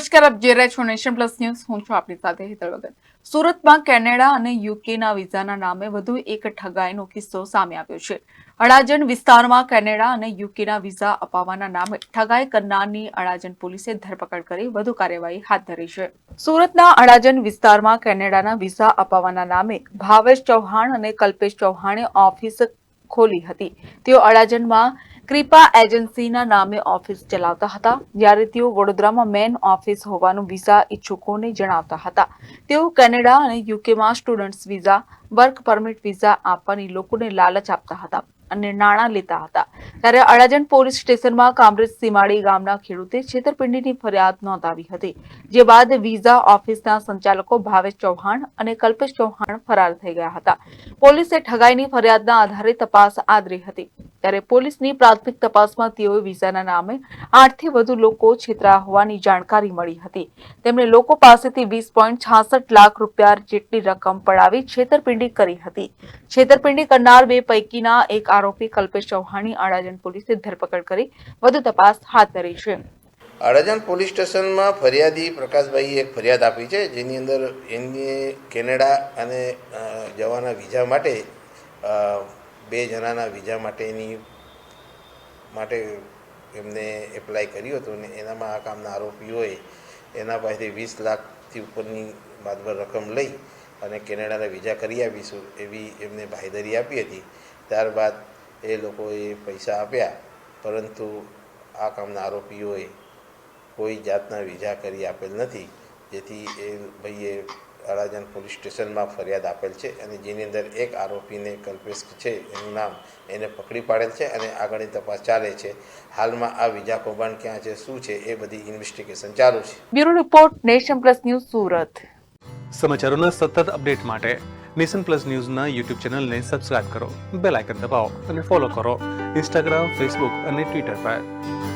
નમસ્કાર, આપ જે રહ્યા છો નેશન પ્લસ ન્યૂઝ. હું છું આપની સાથે હેતલ વગર. સુરતમાં કેનેડા અને યુકેના વિઝાના નામે વધુ એક ઠગાઈનો કિસ્સો સામે આવ્યો છે. અડાજણ વિસ્તારમાં કેનેડા અને યુકેના વિઝા અપાવવાના નામે ઠગાઈ કરનારની અડાજણ પોલીસે ધરપકડ કરી વધુ કાર્યવાહી હાથ ધરી છે. સુરતના અડાજણ વિસ્તારમાં કેનેડાના વિઝા અપાવવાના નામે ભાવેશ ચૌહાણ અને કલ્પેશ ચૌહાણે ઓફિસ ખોલી હતી. તેઓ અડાજણમાં કૃપા એજન્સીના નામે ઓફિસ ચલાવતા હતા. જ્યારે તેઓ વડોદરામાં મેન ઓફિસ હોવાનું વિઝા ઈચ્છુકોને જણાવતા હતા. તેઓ કેનેડા અને યુકેમાં students visa, work permit visa આપવાની લોકોને લાલચ આપતા હતા અને નાણાં લેતા હતા. ત્યારે અડાજણ પોલીસ સ્ટેશનમાં કામરેજ સીમાડી ગામના ખેડૂતે છેતરપિંડીની ફરિયાદ નોંધાવી હતી, જે બાદ વિઝા ઓફિસના સંચાલકો ભાવેશ ચૌહાણ અને કલ્પેશ ચૌહાણ ફરાર થઈ ગયા હતા. પોલીસે ઠગાઈની ફરિયાદના આધારે તપાસ આદરી હતી. ત્યારે પોલીસની પ્રાથમિક તપાસમાં તેઓએ વિઝાના નામે આઠથી વધુ લોકો છેતરા હોવાની જાણકારી મળી હતી. તેમણે લોકો પાસેથી વીસ લાખ રૂપિયા જેટલી રકમ પડાવી છેતરપિંડી કરી હતી. છેતરપિંડી કરનાર બે પૈકીના એક આરોપી કલ્પેશ ચૌહાણની અડાજણ પોલીસે ધરપકડ કરી વધુ તપાસ હાથ ધરી છે. અડાજણ પોલીસ સ્ટેશનમાં ફરિયાદી પ્રકાશભાઈએ એક ફરિયાદ આપી છે, જેની અંદર એમને કેનેડા અને જવાના વિઝા માટે બે જણાના વિઝા માટેની માટે એમને એપ્લાય કર્યું હતું ને એનામાં આ કામના આરોપીઓએ એના પાસેથી વીસ લાખથી ઉપરની માતબર રકમ લઈ અને કેનેડાના વિઝા કરી આપીશું એવી એમને બાંહેધરી આપી હતી. ત્યારબાદ એ લોકોએ પૈસા આપ્યા, પરંતુ આ કામના આરોપીઓએ કોઈ જાતના વિઝા કરી આપેલ નથી. જેથી એ ભાઈએ અડાજણ પોલીસ સ્ટેશનમાં ફરિયાદ આપેલ છે અને જેની અંદર એક આરોપીને કલ્પેશ છે એનું નામ એને પકડી પાડેલ છે અને આગળની તપાસ ચાલે છે. હાલમાં આ વીજા કૌભાંડ ક્યાં છે શું છે એ બધી ઇન્વેસ્ટિગેશન ચાલુ છે. Bureau report nation plus news Surat. સમાચારોના સતત અપડેટ માટે નેશન પ્લસ ન્યૂઝના યુટ્યુબ ચેનલને સબસ્ક્રાઇબ કરો બેલ આઇકન દબાવો અને ફોલો કરો ઇન્સ્ટાગ્રામ ફેસબુક અને ટ્વિટર પર.